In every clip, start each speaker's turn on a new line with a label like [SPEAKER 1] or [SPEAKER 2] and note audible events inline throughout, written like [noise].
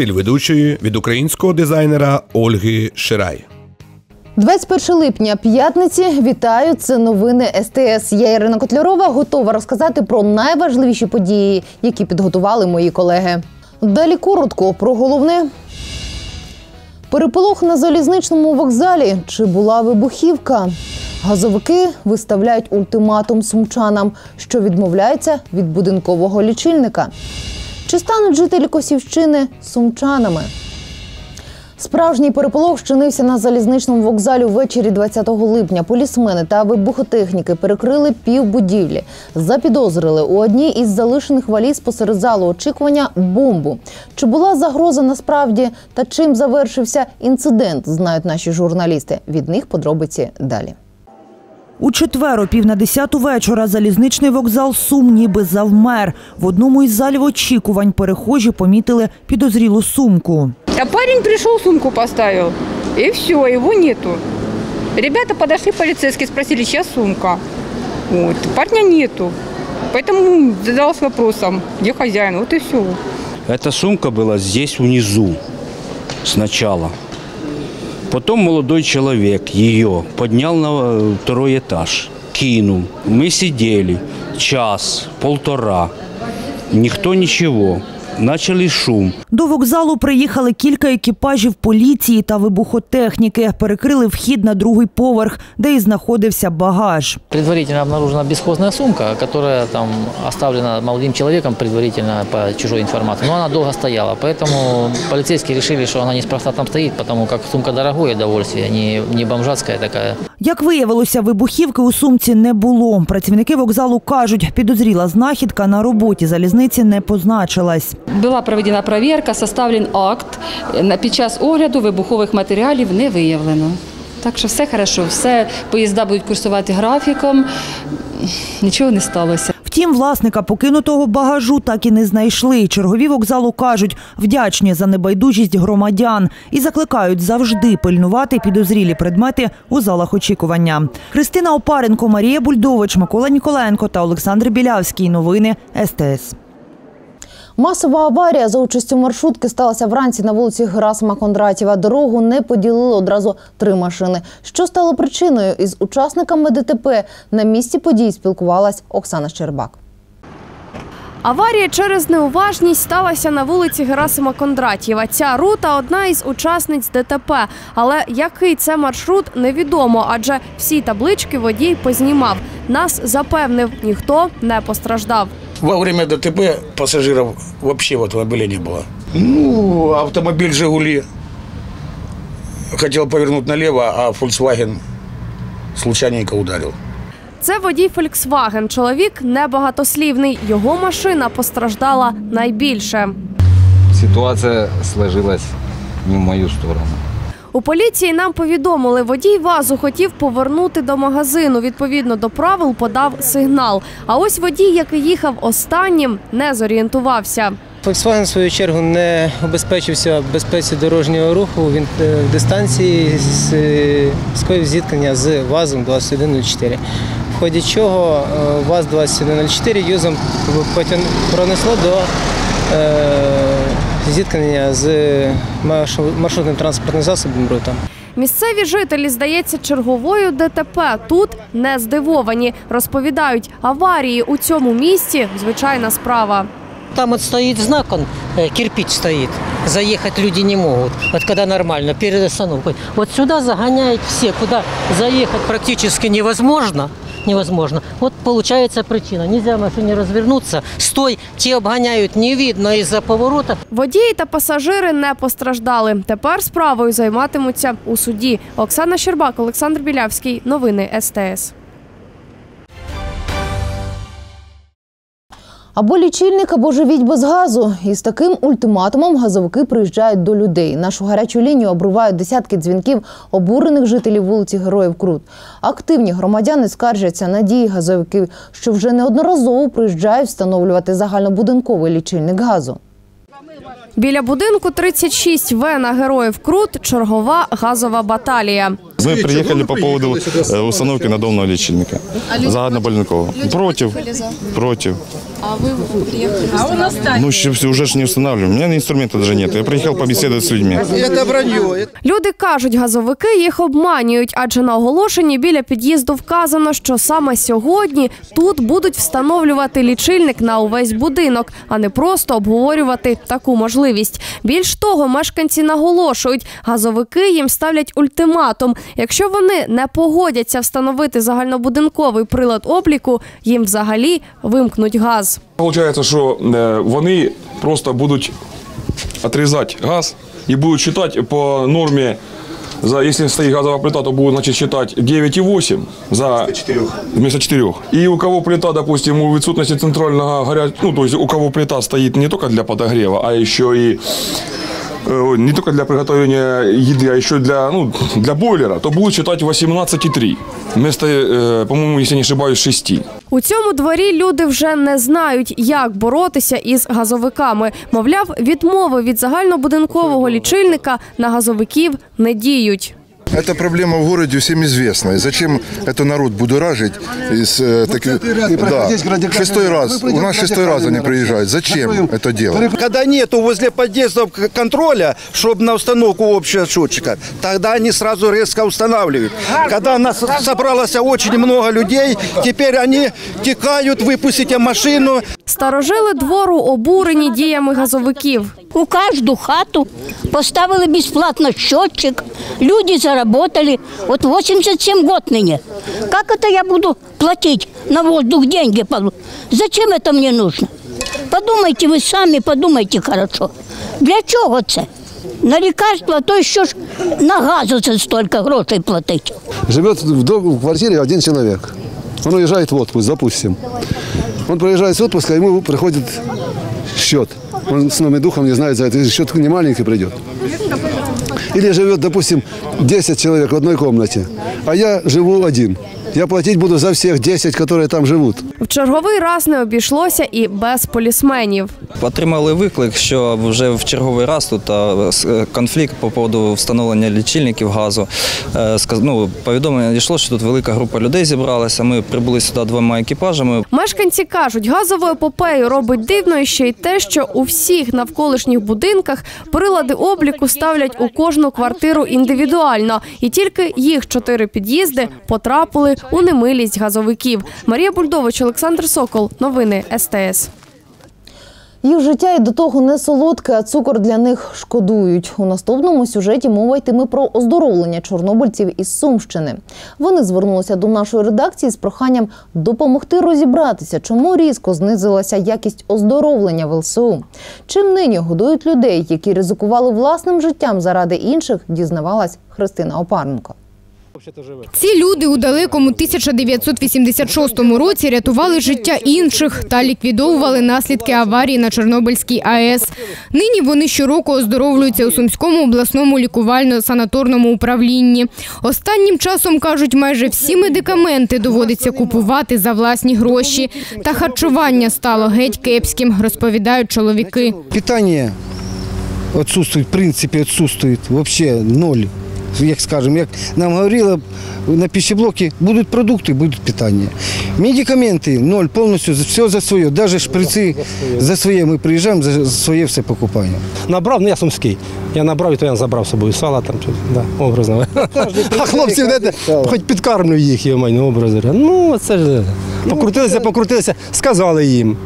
[SPEAKER 1] Стиль ведучої від українського дизайнера Ольги Ширай.
[SPEAKER 2] 21 липня п'ятниці. Вітаю. Це новини СТС. Я Ірина Котлярова готова розказати про найважливіші події, які підготували мої колеги. Далі коротко про головне. Переполох на залізничному вокзалі. Чи була вибухівка? Газовики виставляють ультиматум сумчанам, що відмовляється від будинкового лічильника. Чи стануть жителі Косівщини сумчанами? Справжній переполох щинився на залізничному вокзалі ввечері 20 липня. Полісмени та вибухотехніки перекрили пів будівлі. Запідозрили у одній із залишених валіз посеред залу очікування бомбу. Чи була загроза насправді та чим завершився інцидент? Знають наші журналісти. Від них подробиці далі.
[SPEAKER 3] У четвер о пів на десяту вечора залізничний вокзал Сум ніби завмер. В одному із залів очікувань перехожі помітили підозрілу сумку.
[SPEAKER 4] А парень пришел, сумку поставил. И все, его нету. Ребята подошли, полицейские, спросили, чья сумка. Вот. Парня нету. Поэтому задалась вопросом, где хозяин. Вот и все.
[SPEAKER 5] Эта сумка была здесь внизу сначала. Потом молодой человек ее поднял на э, второй этаж, кинул. Мы сидели час, полтора. Никто ничего. Начали шум.
[SPEAKER 3] До вокзалу приїхали кілька екіпажів поліції та вибухотехніки. Перекрили вхід на другий поверх, де і знаходився багаж.
[SPEAKER 6] Предварительно обнаружена бесхозная сумка, которая там оставлена молодым человеком предварительно по чужой информации. Но она долго стояла, поэтому полицейские решили, что она неспроста там стоит, потому как сумка дорогое удовольствие, не, не бомжатская такая.
[SPEAKER 3] Як виявилося, вибухівки у сумці не було. Працівники вокзалу кажуть, підозріла знахідка на роботі залізниці не позначилась.
[SPEAKER 7] Була проведена перевірка, составлен акт. Під час огляду вибухових матеріалів не виявлено. Так що все хорошо, все поїзда будуть курсувати графіком, нічого не сталося.
[SPEAKER 3] Втім, власника покинутого багажу так і не знайшли. Чергові вокзалу кажуть, вдячні за небайдужість громадян і закликають завжди пильнувати підозрілі предмети у залах очікування. Христина Опаренко, Марія Бульдович, Микола Ніколенко та Олександр Білявський. Новини СТС.
[SPEAKER 2] Масова аварія за участю маршрутки сталася вранці на вулиці Герасима Кондратєва. Дорогу не поділили одразу три машини. Що стало причиною? Із учасниками ДТП на місці подій спілкувалась Оксана Щербак.
[SPEAKER 8] Аварія через неуважність сталася на вулиці Герасима Кондратєва. Ця рута одна із учасниць ДТП. Але який це маршрут, невідомо, адже всі таблички водій познімав. Нас запевнив, ніхто не постраждав.
[SPEAKER 9] Во время ДТП пассажиров вообще в автомобиле не было. Ну, автомобиль «Жигули» хотел повернуть налево, а Volkswagen случайненько ударил.
[SPEAKER 8] Це водій Volkswagen. Чоловік небагатослівний. Його машина постраждала найбільше.
[SPEAKER 10] Ситуация сложилась не в мою сторону.
[SPEAKER 8] У поліції нам повідомили, водій вазу хотів повернути до магазину. Відповідно до правил подав сигнал. А ось водій, який їхав останнім, не зорієнтувався.
[SPEAKER 11] Volkswagen, в свою чергу, не обезпечився безпеці дорожнього руху. Він е, в дистанції е, скоїв зіткнення з ВАЗом 2104. В ході чого е, ВАЗ 2104 юзом пронесло до зіткнення з маршру- маршрутним транспортним засобом рута.
[SPEAKER 8] Місцеві жителі, здається, черговою ДТП тут не здивовані. Розповідають, аварії у цьому місті звичайна справа.
[SPEAKER 12] Там вот стоит знак, он, э, кирпич стоит. Заехать люди не могут. Вот когда нормально, перед остановкой. Вот сюда загоняют все, куда заехать практически невозможно. Невозможно. Вот получается причина. Нельзя машине развернуться. Стой, те обгоняют, не видно из-за поворота.
[SPEAKER 8] Водії та пасажири не постраждали. Тепер справою займатимуться у суді. Оксана Щербак, Олександр Білявський. Новини СТС.
[SPEAKER 2] Або лічильник, або живіть без газу. І з таким ультиматумом газовики приїжджають до людей. Нашу гарячу лінію обривають десятки дзвінків обурених жителів вулиці Героїв Крут. Активні громадяни скаржаться на дії газовиків, що вже неодноразово приїжджають встановлювати загальнобудинковий лічильник газу.
[SPEAKER 8] Біля будинку 36 В на героїв Крут чергова газова баталія.
[SPEAKER 13] Мы приехали по поводу э, установки надомного лечильника. Загальнобольникового. Против. Против.
[SPEAKER 8] А ви приїхали? А у нас
[SPEAKER 13] Ну, ще уже ж не устанавливаем. У меня инструмента даже нет. Я приехал побеседовать с людьми.
[SPEAKER 8] Люди кажуть, газовики їх обманюють, адже на оголошенні біля під'їзду вказано, що саме сьогодні тут будуть встановлювати лічильник на увесь будинок, а не просто обговорювати таку можливість. Більш того, мешканці наголошують, газовики їм ставлять ультиматум. Якщо вони не погодяться встановити загальнобудинковий прилад обліку, їм взагалі вимкнуть газ.
[SPEAKER 14] Получається, що е, вони просто будуть отрізати газ і будуть читати по нормі. За, если стоит газовая плита, то будут значит, считать 9,8 за вместо 4. И у кого плита, допустим, у отсутствия центрального горячего, ну, то есть у кого плита стоит не только для подогрева, а еще и не только для приготовления еды, а еще для, ну, для бойлера, то будут считать 18,3 вместо, э, по-моему, если не ошибаюсь, 6.
[SPEAKER 8] У цьому дворі люди вже не знають, як боротися із газовиками. Мовляв, відмови від загальнобудинкового лічильника на газовиків не діють.
[SPEAKER 15] Эта проблема в городе всем известна. И зачем это народ будоражить? Из, э, таких- да. Шестой раз. У нас шестой раз они приезжают. Зачем это делать?
[SPEAKER 16] Когда нету возле подъездов контроля, чтобы на установку общего счетчика, тогда они сразу резко устанавливают. Когда нас собралось очень много людей, теперь они текают, выпустите машину.
[SPEAKER 8] Старожили двору обурені діями газовиків.
[SPEAKER 17] У каждую хату поставили бесплатно счетчик, люди заработали. Вот 87 год ныне. Как это я буду платить на воздух деньги? полу- Зачем это мне нужно? Подумайте вы сами, подумайте хорошо. Для чого це? На лікарства, а то що ж на газу це стільки грошей платить.
[SPEAKER 18] Живет в, дом- в квартире один человек. Он уезжает в отпуск, допустим. Он приезжает с отпуска, ему приходит счет. Он с новым духом не знает за это, и счет не маленький придет. Или живет, допустим, 10 человек в одной комнате, а я живу один. Я платить буду за всех 10, которые там живут.
[SPEAKER 8] В черговий раз не обійшлося і без полісменів.
[SPEAKER 19] Отримали виклик, що вже в черговий раз тут е, конфлікт по поводу встановлення лічильників газу. Е, Ну, повідомлення дійшло, що тут велика група людей зібралася. Ми прибули сюди двома екіпажами.
[SPEAKER 8] Мешканці кажуть, газову епопею робить дивною ще й те, що у всіх навколишніх будинках прилади обліку ставлять у кожну квартиру індивідуально, і тільки їх чотири під'їзди потрапили у немилість газовиків. Марія Бульдович, Олександр Сокол. Новини СТС.
[SPEAKER 2] Їх життя і до того не солодке, а цукор для них шкодують. У наступному сюжеті мова йтиме про оздоровлення чорнобильців із Сумщини. Вони звернулися до нашої редакції з проханням допомогти розібратися, чому різко знизилася якість оздоровлення в ЛСУ. Чим нині годують людей, які ризикували власним життям заради інших, дізнавалась Христина Опаренко.
[SPEAKER 20] Ці люди у далекому 1986 році рятували життя інших та ліквідовували наслідки аварії на Чорнобильській АЕС. Нині вони щороку оздоровлюються у Сумському обласному лікувально-санаторному управлінні. Останнім часом, кажуть, майже всі медикаменти доводиться купувати за власні гроші. Та харчування стало геть кепським, розповідають чоловіки.
[SPEAKER 21] Питание отсутствует, в принципе, отсутствует. Вообще ноль. Як скажем, як нам говорили на пищеблоке, будуть продукти, будуть питання. Медикаменти ноль, повністю все за своє. Навіть шприци за своє ми приїжджаємо, за своє все покупаємо.
[SPEAKER 22] Набрав, ну я сумський. Я набрав, і то я забрав з собою сала там, да, образно. [laughs] А хлопці, хоч підкармлю їх, я маю, образно. Ну, це ж покрутилися, покрутилися, сказали їм.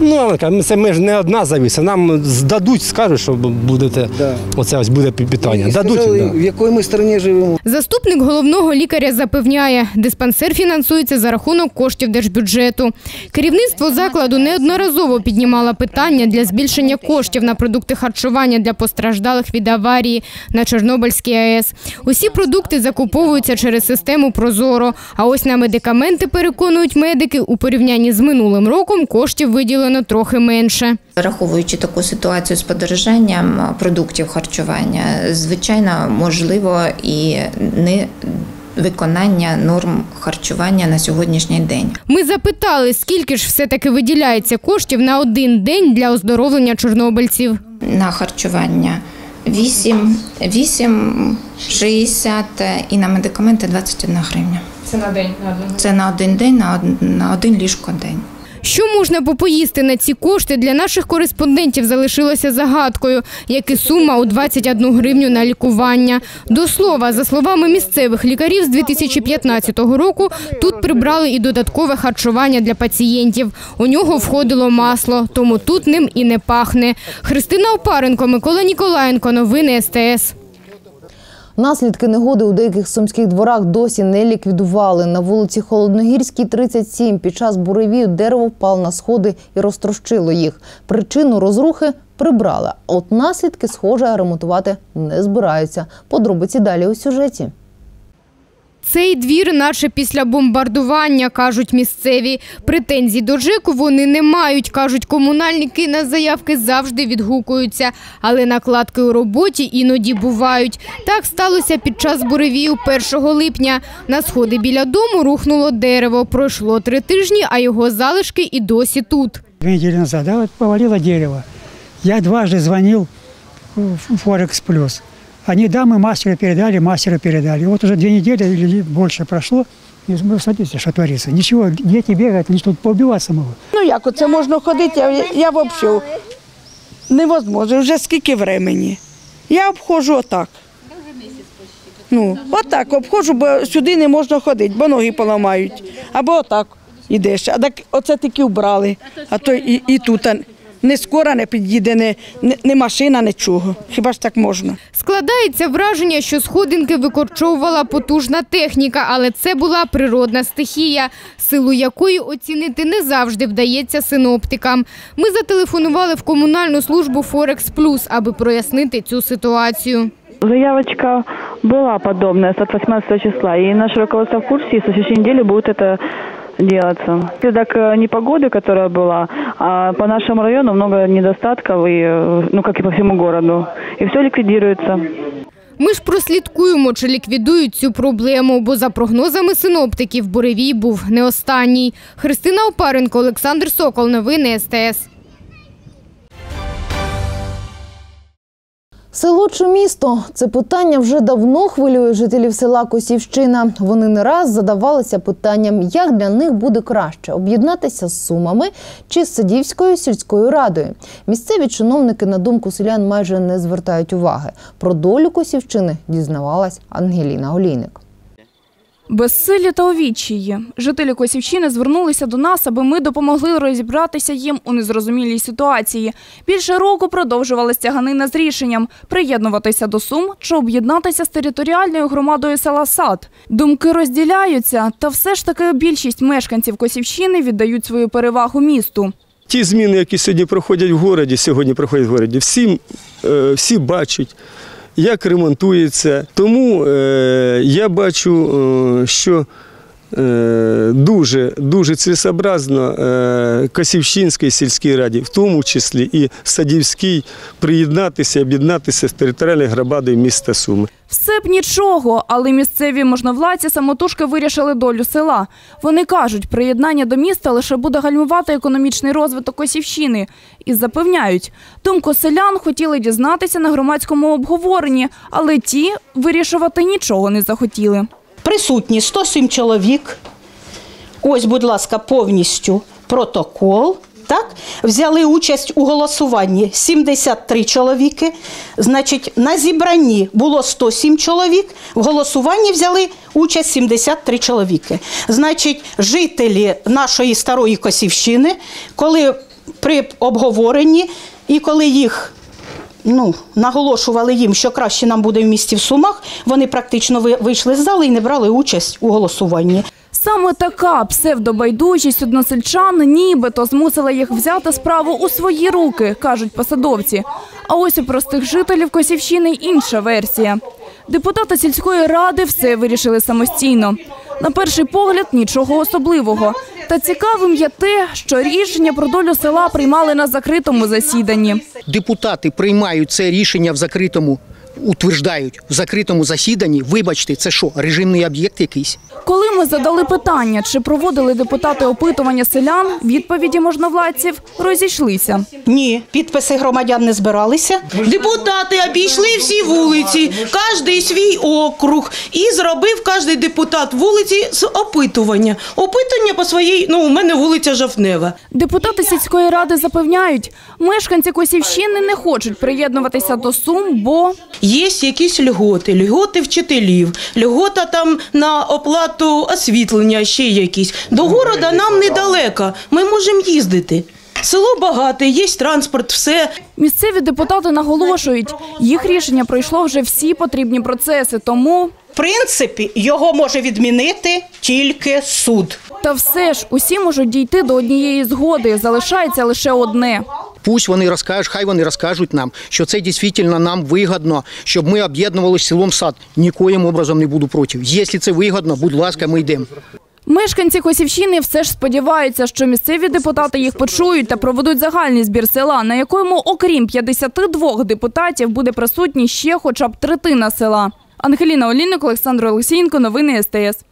[SPEAKER 22] Ну, але кажуть, це ми ж не одна завіса. Нам здадуть, скажуть, що будете, оце ось буде питання. Дадуть. да.
[SPEAKER 21] в якій ми країні живемо.
[SPEAKER 20] Заступник головного лікаря запевняє, диспансер фінансується за рахунок коштів держбюджету. Керівництво закладу неодноразово піднімало питання для збільшення коштів на продукти харчування для постраждалих від аварії на Чорнобильській АЕС. Усі продукти закуповуються через систему Прозоро. А ось на медикаменти переконують медики у порівнянні з минулим роком коштів виділено трохи менше.
[SPEAKER 23] Враховуючи таку ситуацію з подорожанням продуктів харчування, звичайно, можливо і не виконання норм харчування на сьогоднішній день.
[SPEAKER 20] Ми запитали, скільки ж все-таки виділяється коштів на один день для оздоровлення чорнобильців.
[SPEAKER 23] На харчування 8, 8 60 і на медикаменти 21 гривня.
[SPEAKER 20] Це на день.
[SPEAKER 23] Це на один день, на один, на один ліжко день.
[SPEAKER 20] Що можна попоїсти на ці кошти для наших кореспондентів залишилося загадкою, як і сума у 21 гривню на лікування. До слова, за словами місцевих лікарів, з 2015 року тут прибрали і додаткове харчування для пацієнтів. У нього входило масло, тому тут ним і не пахне. Христина Опаренко, Микола Ніколаєнко. Новини СТС.
[SPEAKER 2] Наслідки негоди у деяких сумських дворах досі не ліквідували. На вулиці Холодногірській, 37, під час буревію дерево впало на сходи і розтрощило їх. Причину розрухи прибрали. От наслідки, схоже, ремонтувати не збираються. Подробиці далі у сюжеті.
[SPEAKER 20] Цей двір, наче після бомбардування, кажуть місцеві. Претензій до ЖЕКу вони не мають, кажуть комунальники. На заявки завжди відгукуються. Але накладки у роботі іноді бувають. Так сталося під час буревію 1 липня. На сходи біля дому рухнуло дерево. Пройшло три тижні, а його залишки і досі тут.
[SPEAKER 24] Две недели назад, да, повалило дерево. Я дважды звонил в Форекс Плюс. Они, да, мы мастеру передали, мастеру передали. Вот уже две недели или больше прошло, и вы смотрите, что творится. Ничего, дети бегают, они тут поубиваться могут.
[SPEAKER 25] Ну як оце можна ходити? Я, я взагалі невозможно, вже скільки времени. Я обходжу отак. Ну, отак обходжу, бо сюди не можна ходити, бо ноги поламають. Або отак ідеш. А так оце тільки вбрали. А то і, і тут не скоро не під'їде, не, не, не машина, нічого. Хіба ж так можна?
[SPEAKER 20] Складається враження, що сходинки викорчовувала потужна техніка, але це була природна стихія, силу якої оцінити не завжди вдається синоптикам. Ми зателефонували в комунальну службу Форекс Плюс, аби прояснити цю ситуацію.
[SPEAKER 26] Заявочка была подобная с 18 числа, и наше руководство в курсе, и с следующей недели будет это делаться. Следок э, непогоды, которая была, а по нашему району много недостатков, и, э, ну, как и по всему городу. И все ликвидируется.
[SPEAKER 20] Ми ж прослідкуємо, чи ліквідують цю проблему, бо за прогнозами синоптиків буревій був не останній. Христина Опаренко, Олександр Сокол. Новини СТС.
[SPEAKER 2] Село чи місто це питання вже давно хвилює жителів села Косівщина. Вони не раз задавалися питанням, як для них буде краще об'єднатися з сумами чи з Садівською сільською радою. Місцеві чиновники на думку селян майже не звертають уваги. Про долю Косівщини дізнавалась Ангеліна Олійник.
[SPEAKER 27] Безсилля та овідчії. Жителі Косівщини звернулися до нас, аби ми допомогли розібратися їм у незрозумілій ситуації. Більше року продовжувалася тяганина з рішенням приєднуватися до Сум чи об'єднатися з територіальною громадою села Сад. Думки розділяються, та все ж таки більшість мешканців Косівщини віддають свою перевагу місту.
[SPEAKER 28] Ті зміни, які сьогодні проходять в городі, сьогодні проходять в е, всі бачать, як ремонтується. Тому е, я бачу, е, що дуже, дуже цілесообразно е, Косівщинській сільській раді, в тому числі і Садівській, приєднатися, об'єднатися з територіальною громадою міста Суми.
[SPEAKER 27] Все б нічого, але місцеві можновладці самотужки вирішили долю села. Вони кажуть, приєднання до міста лише буде гальмувати економічний розвиток Косівщини. І запевняють, думку селян хотіли дізнатися на громадському обговоренні, але ті вирішувати нічого не захотіли.
[SPEAKER 29] Присутні 107 чоловік. Ось, будь ласка, повністю протокол. Так, взяли участь у голосуванні 73 чоловіки. Значить, на зібранні було 107 чоловік. В голосуванні взяли участь 73 чоловіки. Значить, жителі нашої старої Косівщини, коли при обговоренні і коли їх ну, наголошували їм, що краще нам буде в місті в Сумах, вони практично ви- вийшли з зали і не брали участь у голосуванні.
[SPEAKER 27] Саме така псевдобайдужість односельчан нібито змусила їх взяти справу у свої руки, кажуть посадовці. А ось у простих жителів Косівщини інша версія. Депутати сільської ради все вирішили самостійно. На перший погляд нічого особливого. Та цікавим є те, що рішення про долю села приймали на закритому засіданні.
[SPEAKER 30] депутати приймають це рішення в закритому
[SPEAKER 31] утверждають в закритому засіданні, вибачте, це що, режимний об'єкт якийсь?
[SPEAKER 27] Коли ми задали питання, чи проводили депутати опитування селян, відповіді можновладців розійшлися.
[SPEAKER 29] Ні, підписи громадян не збиралися.
[SPEAKER 32] Депутати обійшли всі вулиці, кожний свій округ, і зробив кожний депутат вулиці з опитування. Опитування по своїй, ну у мене вулиця Жовтнева.
[SPEAKER 27] Депутати сільської ради запевняють, мешканці Косівщини не хочуть приєднуватися до Сум, бо
[SPEAKER 32] Є якісь льготи, льготи вчителів, льгота там на оплату освітлення, ще якісь. До города нам недалеко, ми можемо їздити. Село багате, є транспорт, все.
[SPEAKER 27] Місцеві депутати наголошують, їх рішення пройшло вже всі потрібні процеси, тому
[SPEAKER 29] В принципі, його може відмінити тільки суд.
[SPEAKER 27] та все ж усі можуть дійти до однієї згоди. Залишається лише одне.
[SPEAKER 31] Пусть вони розкажуть, хай вони розкажуть нам, що це дійсно нам вигідно, щоб ми об'єднувалися селом сад. Нікоїм образом не буду проти. Якщо це вигідно, будь ласка, ми йдемо.
[SPEAKER 27] Мешканці Косівщини все ж сподіваються, що місцеві депутати їх почують та проведуть загальний збір села, на якому, окрім 52 депутатів, буде присутні ще хоча б третина села. Ангеліна Олійник, Олександр Олексієнко, новини СТС.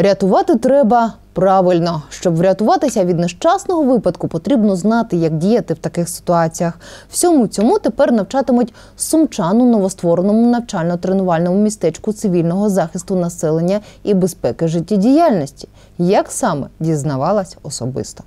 [SPEAKER 2] Рятувати треба правильно. Щоб врятуватися від нещасного випадку, потрібно знати, як діяти в таких ситуаціях. Всьому цьому тепер навчатимуть сумчану новоствореному навчально-тренувальному містечку цивільного захисту населення і безпеки життєдіяльності. Як саме дізнавалась особисто.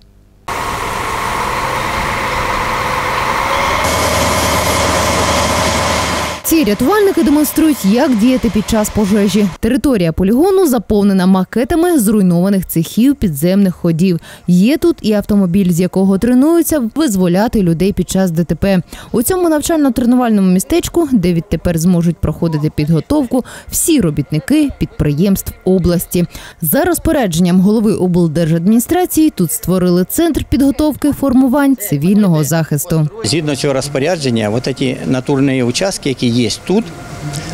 [SPEAKER 2] Ці рятувальники демонструють, як діяти під час пожежі. Територія полігону заповнена макетами зруйнованих цехів підземних ходів. Є тут і автомобіль, з якого тренуються визволяти людей під час ДТП. У цьому навчально-тренувальному містечку, де відтепер зможуть проходити підготовку, всі робітники підприємств області. За розпорядженням голови облдержадміністрації тут створили центр підготовки формувань цивільного захисту.
[SPEAKER 33] Згідно цього розпорядження, от ці натурні участки, які є тут,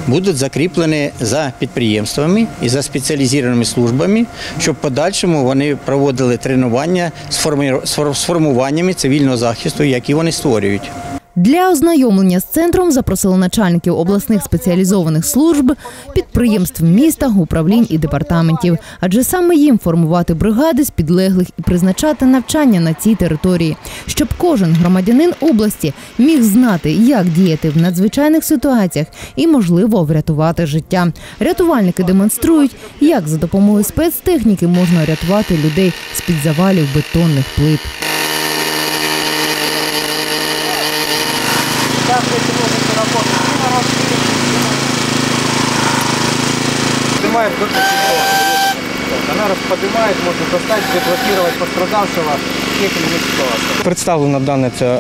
[SPEAKER 33] будуть закріплені за підприємствами і за спеціалізованими службами, щоб подальшому вони проводили тренування з формуваннями цивільного захисту, які вони створюють.
[SPEAKER 2] Для ознайомлення з центром запросили начальників обласних спеціалізованих служб, підприємств міста, управлінь і департаментів. Адже саме їм формувати бригади з підлеглих і призначати навчання на цій території, щоб кожен громадянин області міг знати, як діяти в надзвичайних ситуаціях і, можливо, врятувати життя. Рятувальники демонструють, як за допомогою спецтехніки можна рятувати людей з під завалів бетонних плит.
[SPEAKER 34] Поднимает Она расподнимает, можно достать, заблокировать пострадавшего
[SPEAKER 22] Представлено дане це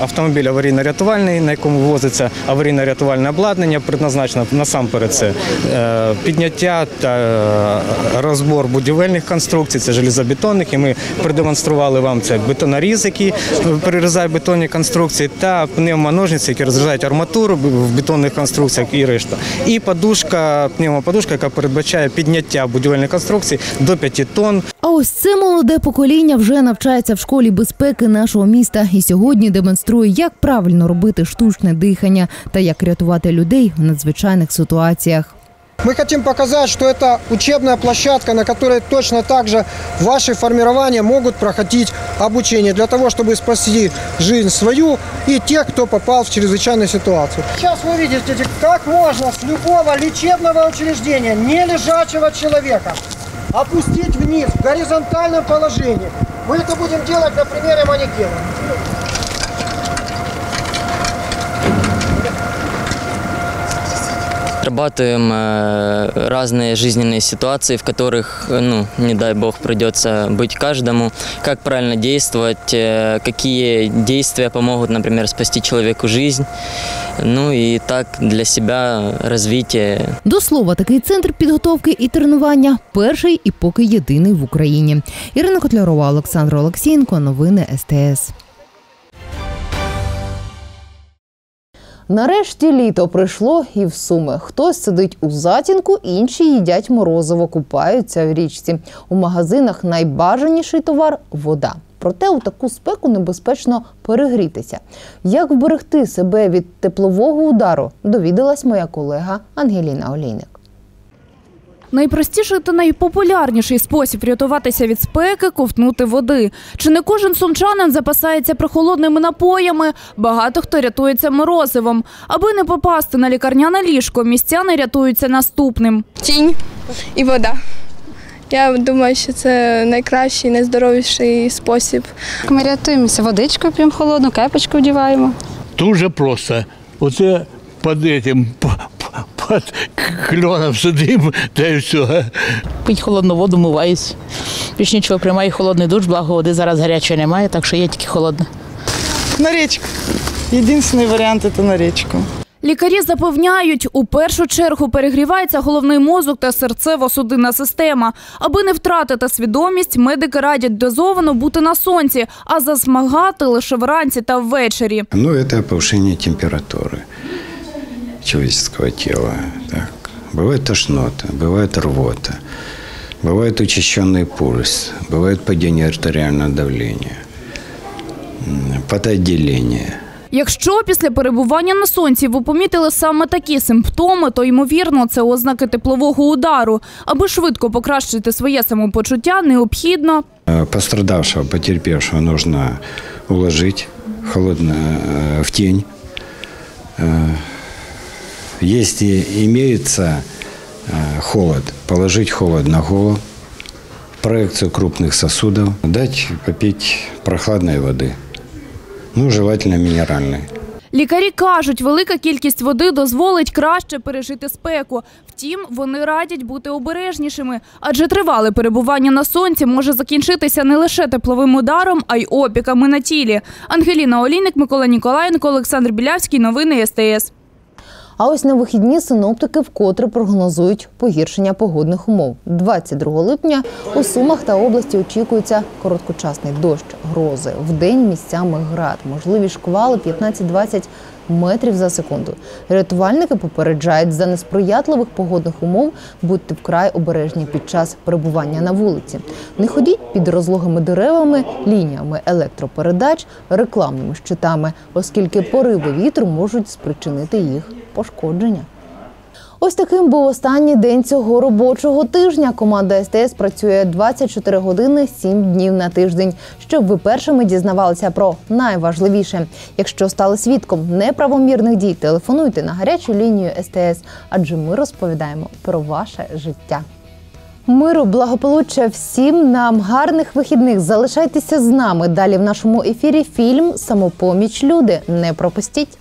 [SPEAKER 22] автомобіль аварійно-рятувальний, на якому ввозиться аварійно-рятувальне обладнання, предназначено насамперед це е, підняття та е, розбор будівельних конструкцій, це железобетонних. І ми продемонстрували вам це бетоноріз, який перерізає бетонні конструкції, та пневмоножниці, які розрізають арматуру в бетонних конструкціях і решта. І подушка, пневмоподушка, яка передбачає підняття будівельних конструкцій до 5 тонн.
[SPEAKER 2] А ось це молоде покоління вже навчається в школі безпеки нашого міста і сьогодні демонструє, як правильно робити штучне дихання та як рятувати людей в надзвичайних ситуаціях.
[SPEAKER 35] Мы хотим показать, что это учебная площадка, на которой точно так же ваши формирования могут проходить обучение для того, чтобы спасти жизнь свою и тех, кто попал в чрезвычайную ситуацию. Сейчас вы видите, как можно с любого лечебного учреждения, не лежачего человека, опустить вниз в горизонтальном положении. Мы это будем делать на примере манекена.
[SPEAKER 36] Отрабатываем э, разные жизненные ситуации, в которых, э, ну, не дай бог, придется быть каждому. Как правильно действовать, э, какие действия помогут, например, спасти человеку жизнь. Ну и так для себя развитие.
[SPEAKER 2] До слова, такий центр підготовки і тренування перший і поки єдиний в Україні. Ірина Котлярова, Олександр Олексієнко. Новини СТС. Нарешті літо прийшло і в суми. Хтось сидить у затінку, інші їдять морозиво, купаються в річці. У магазинах найбажаніший товар вода. Проте у таку спеку небезпечно перегрітися. Як вберегти себе від теплового удару, довідалась моя колега Ангеліна Олійник.
[SPEAKER 27] Найпростіший та найпопулярніший спосіб рятуватися від спеки ковтнути води. Чи не кожен сумчанин запасається прохолодними напоями? Багато хто рятується морозивом. Аби не попасти на лікарняне ліжко, містяни рятуються наступним.
[SPEAKER 37] Тінь і вода. Я думаю, що це найкращий, найздоровіший спосіб.
[SPEAKER 38] Ми рятуємося водичкою, п'ємо холодну, кепочку вдіваємо.
[SPEAKER 39] Дуже просто. Оце під этим, під кленом сидимо, та й все.
[SPEAKER 40] Пить холодну воду, миваюсь. Більш нічого приймаю холодний душ, благо води зараз гарячої немає, так що є тільки холодна.
[SPEAKER 41] На річку. Єдиний варіант це на річку.
[SPEAKER 27] Лікарі запевняють, у першу чергу перегрівається головний мозок та серцево-судинна система. Аби не втратити свідомість, медики радять дозовано бути на сонці, а засмагати лише вранці та ввечері.
[SPEAKER 42] Ну, это повышение температуры человеческого тела. Так. Бывает тошнота, бывает рвота, бывает учащенный пульс, бывает падение артериального давления, м, потоотделение.
[SPEAKER 27] Якщо після перебування на сонці ви помітили саме такі симптоми, то ймовірно це ознаки теплового удару. Аби швидко покращити своє самопочуття, необхідно
[SPEAKER 42] Э, Пострадавшего, потерпевшего нужно уложить холодно э, в тень. Э, Если имеется э, холод, положить холод на голову, проекцию крупных сосудов, дать попить прохладной воды, ну, желательно минеральной.
[SPEAKER 27] Лікарі кажуть, велика кількість води дозволить краще пережити спеку. Втім, вони радять бути обережнішими, адже тривале перебування на сонці може закінчитися не лише тепловим ударом, а й опіками на тілі. Ангеліна Олійник, Микола Ніколаєнко, Олександр Білявський. Новини СТС.
[SPEAKER 2] А ось на вихідні синоптики вкотре прогнозують погіршення погодних умов. 22 липня у Сумах та області очікується короткочасний дощ, грози. Вдень місцями град, можливі шквали 15-20 метрів за секунду. Рятувальники попереджають за несприятливих погодних умов, будьте вкрай обережні під час перебування на вулиці. Не ходіть під розлогими деревами, лініями електропередач, рекламними щитами, оскільки пориви вітру можуть спричинити їх пошкодження. Ось таким був останній день цього робочого тижня. Команда СТС працює 24 години 7 днів на тиждень, щоб ви першими дізнавалися про найважливіше. Якщо стали свідком неправомірних дій, телефонуйте на гарячу лінію СТС, адже ми розповідаємо про ваше життя. Миру, благополуччя всім нам гарних вихідних. Залишайтеся з нами. Далі в нашому ефірі фільм Самопоміч люди. Не пропустіть.